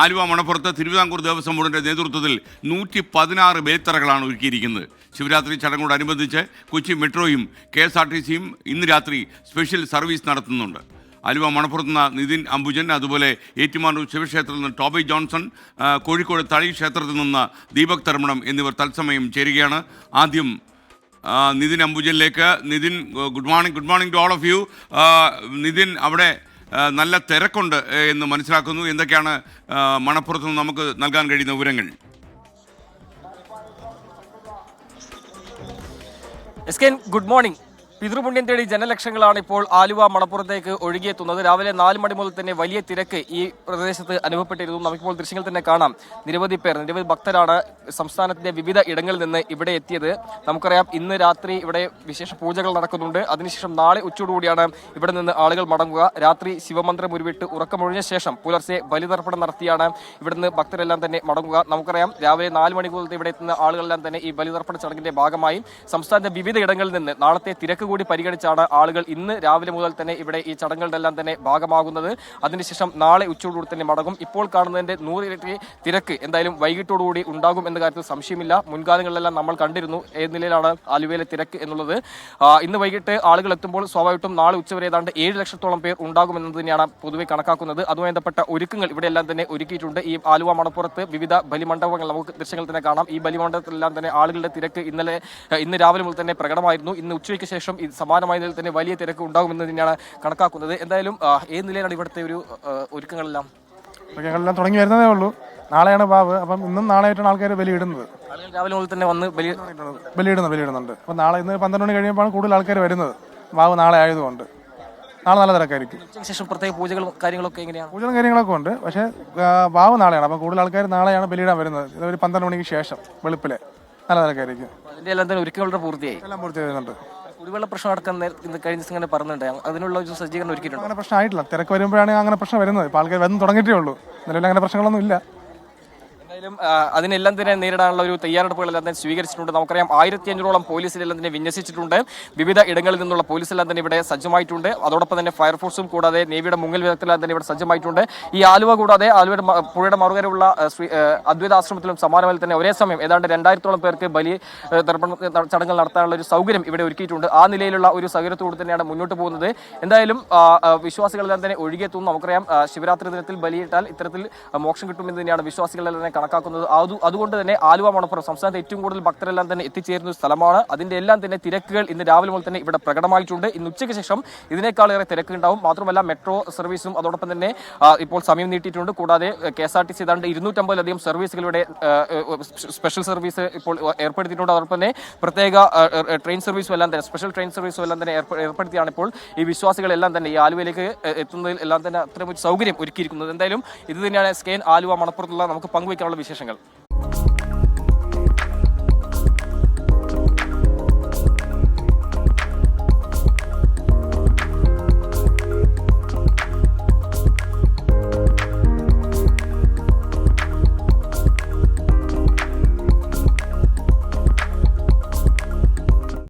ആലുവ മണപ്പുറത്ത് തിരുവിതാംകൂർ ദേവസ്വം ബോർഡിന്റെ നേതൃത്വത്തിൽ നൂറ്റി പതിനാറ് ബേത്തറകളാണ് ഒരുക്കിയിരിക്കുന്നത്. ശിവരാത്രി ചടങ്ങോടനുബന്ധിച്ച് കൊച്ചി മെട്രോയും കെ എസ് ആർ ടി സിയും ഇന്ന് രാത്രി സ്പെഷ്യൽ സർവീസ് നടത്തുന്നുണ്ട്. അലുവ മണപ്പുറത്ത് നിന്ന് നിതിൻ അംബുജൻ അതുപോലെ ഏറ്റുമാനൂർ ശിവക്ഷേത്രത്തിൽ നിന്ന് ടോബി ജോൺസൺ കോഴിക്കോട് തളി ക്ഷേത്രത്തിൽ നിന്ന് ദീപക് തർമ്മണം എന്നിവർ തത്സമയം ചേരുകയാണ്. ആദ്യം Nithin അംബുജനിലേക്ക്. Nithin good morning good morning to all of you. Nithin അവിടെ നല്ല തിരക്കുണ്ട് എന്ന് മനസ്സിലാക്കുന്നു. എന്തൊക്കെയാണ് മണപ്പുറത്ത് നിന്ന് നമുക്ക് നൽകാൻ കഴിയുന്ന വിവരങ്ങൾ? S K good morning. പിതൃപുണ്യം തേടി ജനലക്ഷങ്ങളാണ് ഇപ്പോൾ ആലുവ മണപ്പുറത്തേക്ക് ഒഴുകിയെത്തുന്നത്. രാവിലെ നാല് മണി മുതൽ തന്നെ വലിയ തിരക്ക് ഈ പ്രദേശത്ത് അനുഭവപ്പെട്ടിരുന്നു. നമുക്കിപ്പോൾ ദൃശ്യങ്ങൾ തന്നെ കാണാം. നിരവധി പേർ നിരവധി ഭക്തരാണ് സംസ്ഥാനത്തിന്റെ വിവിധ ഇടങ്ങളിൽ നിന്ന് ഇവിടെ എത്തിയത്. നമുക്കറിയാം ഇന്ന് രാത്രി ഇവിടെ വിശേഷ പൂജകൾ നടക്കുന്നുണ്ട്. അതിനുശേഷം നാളെ ഉച്ചയോടുകൂടിയാണ് ഇവിടെ നിന്ന് ആളുകൾ മടങ്ങുക. രാത്രി ശിവമന്ത്രം ഉരുവിട്ട് ഉറക്കമൊഴിഞ്ഞ ശേഷം പുലർച്ചെ ബലിതർപ്പണം നടത്തിയാണ് ഇവിടുന്ന് ഭക്തരെല്ലാം തന്നെ മടങ്ങുക. നമുക്കറിയാം രാവിലെ നാല് മുതൽ ഇവിടെ എത്തുന്ന ആളുകളെല്ലാം തന്നെ ഈ ബലിതർപ്പണ ചടങ്ങിന്റെ ഭാഗമായി സംസ്ഥാനത്തെ വിവിധ ഇടങ്ങളിൽ നിന്ന് നാളത്തെ തിരക്ക് കൂടി പരിഗണിച്ചാണ് ആളുകൾ ഇന്ന് രാവിലെ മുതൽ തന്നെ ഇവിടെ ഈ ചടങ്ങുകളുടെ എല്ലാം തന്നെ ഭാഗമാകുന്നത്. അതിനുശേഷം നാളെ ഉച്ചയോടുകൂടി തന്നെ മടങ്ങും. ഇപ്പോൾ കാണുന്നതിന്റെ നൂറിരട്ടി തിരക്ക് എന്തായാലും വൈകിട്ടോടുകൂടി ഉണ്ടാകും എന്ന കാര്യത്തിൽ സംശയമില്ല. മുൻകാലങ്ങളിലെല്ലാം നമ്മൾ കണ്ടിരുന്നു ഏത് നിലയിലാണ് ആലുവയിലെ തിരക്ക് എന്നുള്ളത്. ഇന്ന് വൈകിട്ട് ആളുകൾ എത്തുമ്പോൾ സ്വാഭാവികമായിട്ടും നാളെ ഉച്ചവരെ ഏതാണ്ട് ഏഴ് ലക്ഷത്തോളം പേർ ഉണ്ടാകും എന്നത് തന്നെയാണ് പൊതുവെ കണക്കാക്കുന്നത്. അതുമായി ബന്ധപ്പെട്ട ഒരുക്കങ്ങൾ ഇവിടെയെല്ലാം തന്നെ ഒരുക്കിയിട്ടുണ്ട്. ഈ ആലുവ മണപ്പുറത്ത് വിവിധ ബലിമണ്ഡപങ്ങൾ നമുക്ക് ദൃശ്യങ്ങൾ തന്നെ കാണാം. ഈ ബലിമണ്ഡപത്തിലെല്ലാം തന്നെ ആളുകളുടെ തിരക്ക് ഇന്നലെ ഇന്ന് രാവിലെ മുതൽ തന്നെ പ്രകടമായിരുന്നു. ഇന്ന് ഉച്ചയ്ക്ക് ശേഷം സമാനമായ നിലയിൽ തന്നെ വലിയ തിരക്ക് ഉണ്ടാകുമെന്ന് തന്നെയാണ് കണക്കാക്കുന്നത്. എന്തായാലും ഏത് നിലയിലാണ് ഇവിടുത്തെ ഒരു ഒരുക്കങ്ങളെല്ലാം? ഒരുക്കങ്ങളെല്ലാം തുടങ്ങി വരുന്നതേ ഉള്ളൂ. നാളെയാണ് ബാബ് അപ്പം ഇന്നും നാളെയായിട്ടാണ് ആൾക്കാർ ബലിയിടുന്നത്. രാവിലെ മുതൽ തന്നെ വന്ന് ബലി ബലിയിടുന്നത് ബലിയിടുന്നുണ്ട്. അപ്പം നാളെ ഇന്ന് പന്ത്രണ്ട് മണി കഴിയുമ്പോഴാണ് കൂടുതൽ ആൾക്കാർ വരുന്നത്. ബാബ് നാളെ ആയതുകൊണ്ട്. നാളെ നല്ല തിരക്കായിരിക്കും. ശേഷം പ്രത്യേക പൂജകളും കാര്യങ്ങളൊക്കെ എങ്ങനെയാണ്? പൂജകളും കാര്യങ്ങളൊക്കെ ഉണ്ട്. പക്ഷേ ബാബ് നാളെയാണ്. അപ്പം കൂടുതൽ ആൾക്കാർ നാളെയാണ് ബലിയിടാൻ വരുന്നത്. ഇത് ഒരു പന്ത്രണ്ട് മണിക്ക് ശേഷം വെളുപ്പിലെ. നല്ല തിരക്കായിരിക്കും. അതിന്റെ എല്ലാം തന്നെ ഒരുക്കങ്ങളുടെ പൂർത്തിയായി. എല്ലാം പൂർത്തി ചെയ്യുന്നുണ്ട് കുടിവെള്ള പ്രശ്നം അടക്കം കഴിഞ്ഞ ദിവസം പറഞ്ഞിട്ടുണ്ട്. അതിനുള്ള ഒരു സജ്ജീകരണം ഒരുക്കിയിട്ടുണ്ട്. അങ്ങനെ പ്രശ്നമായിട്ടില്ല തിരക്ക് വരുമ്പോഴാണ് അങ്ങനെ പ്രശ്നം വരുന്നത്. ആൾക്കാർ വന്ന് തുടങ്ങിയിട്ടേ ഉള്ളൂ. നിലവിൽ അങ്ങനെ പ്രശ്നങ്ങളൊന്നും ഇല്ല. എന്തായാലും അതിനെല്ലാം തന്നെ നേരിടാനുള്ള ഒരു തയ്യാറെടുപ്പുകളെല്ലാം തന്നെ സ്വീകരിച്ചിട്ടുണ്ട്. നമുക്കറിയാം ആയിരത്തി അഞ്ഞൂറോളം പോലീസിലെല്ലാം തന്നെ വിന്യസിച്ചിട്ടുണ്ട്. വിവിധ ഇടങ്ങളിൽ നിന്നുള്ള പോലീസെല്ലാം തന്നെ ഇവിടെ സജ്ജമായിട്ടുണ്ട്. അതോടൊപ്പം തന്നെ ഫയർഫോഴ്സും കൂടാതെ നേവിയുടെ മുങ്ങൽ വിധത്തിലെല്ലാം തന്നെ ഇവിടെ സജ്ജമായിട്ടുണ്ട്. ഈ ആലുവ കൂടാതെ ആലുവയുടെ പുഴയുടെ മറുകരയുള്ള അദ്വൈത ആശ്രമത്തിലും സമാനമായി തന്നെ ഒരേ സമയം ഏതാണ്ട് രണ്ടായിരത്തോളം പേർക്ക് ബലി തർപ്പണ ചടങ്ങുകൾ നടത്താനുള്ള ഒരു സൗകര്യം ഇവിടെ ഒരുക്കിയിട്ടുണ്ട്. ആ നിലയിലുള്ള ഒരു സൗകര്യത്തോട് തന്നെയാണ് മുന്നോട്ട് പോകുന്നത്. എന്തായാലും വിശ്വാസികളെല്ലാം തന്നെ ഒഴുകിയെത്തുന്നു നമുക്കറിയാം ശിവരാത്രി ദിനത്തിൽ ബലിയിട്ടാൽ ഇത്തരത്തിൽ മോക്ഷം കിട്ടുമെന്ന് തന്നെയാണ് വിശ്വാസികളെല്ലാം തന്നെ കണക്കാക്കുന്നത്. അത് അതുകൊണ്ട് തന്നെ ആലുവ മണപ്പുറം സംസ്ഥാനത്ത് ഏറ്റവും കൂടുതൽ ഭക്തരെല്ലാം തന്നെ എത്തിച്ചേരുന്ന സ്ഥലമാണ്. അതിന്റെ എല്ലാം തന്നെ തിരക്കുകൾ ഇന്ന് രാവിലെ മുതൽ തന്നെ ഇവിടെ പ്രകടമായിട്ടുണ്ട്. ഇന്ന് ഉച്ചയ്ക്ക് ശേഷം ഇതിനേക്കാളേറെ തിരക്ക് ഉണ്ടാവും മാത്രമല്ല മെട്രോ സർവീസും അതോടൊപ്പം തന്നെ ഇപ്പോൾ സമയം നീട്ടിയിട്ടുണ്ട്. കൂടാതെ K S R T C ഏതാണ്ട് ഇരുന്നൂറ്റമ്പതിലധികം ആ, സ്പെഷ്യൽ സർവീസ് ഇപ്പോൾ ഏർപ്പെടുത്തിയിട്ടുണ്ട്. അതോടൊപ്പം തന്നെ പ്രത്യേക ട്രെയിൻ സർവീസും എല്ലാം തന്നെ സ്പെഷ്യൽ ട്രെയിൻ സർവീസും എല്ലാം തന്നെ ഏർപ്പെടുത്തിയാണ് ഇപ്പോൾ ഈ വിശ്വാസികളെല്ലാം തന്നെ ഈ ആലുവയിലേക്ക് എത്തുന്നതിൽ എല്ലാം തന്നെ അത്രയും ഒരു സൗകര്യം ഒരുക്കിയിരിക്കുന്നത്. എന്തായാലും ഇത് തന്നെയാണ് സ്കെയിൻ ആലുവ മണപ്പുറത്തുള്ള നമുക്ക് പങ്കുവയ്ക്കാനുള്ള വിശേഷങ്ങൾ.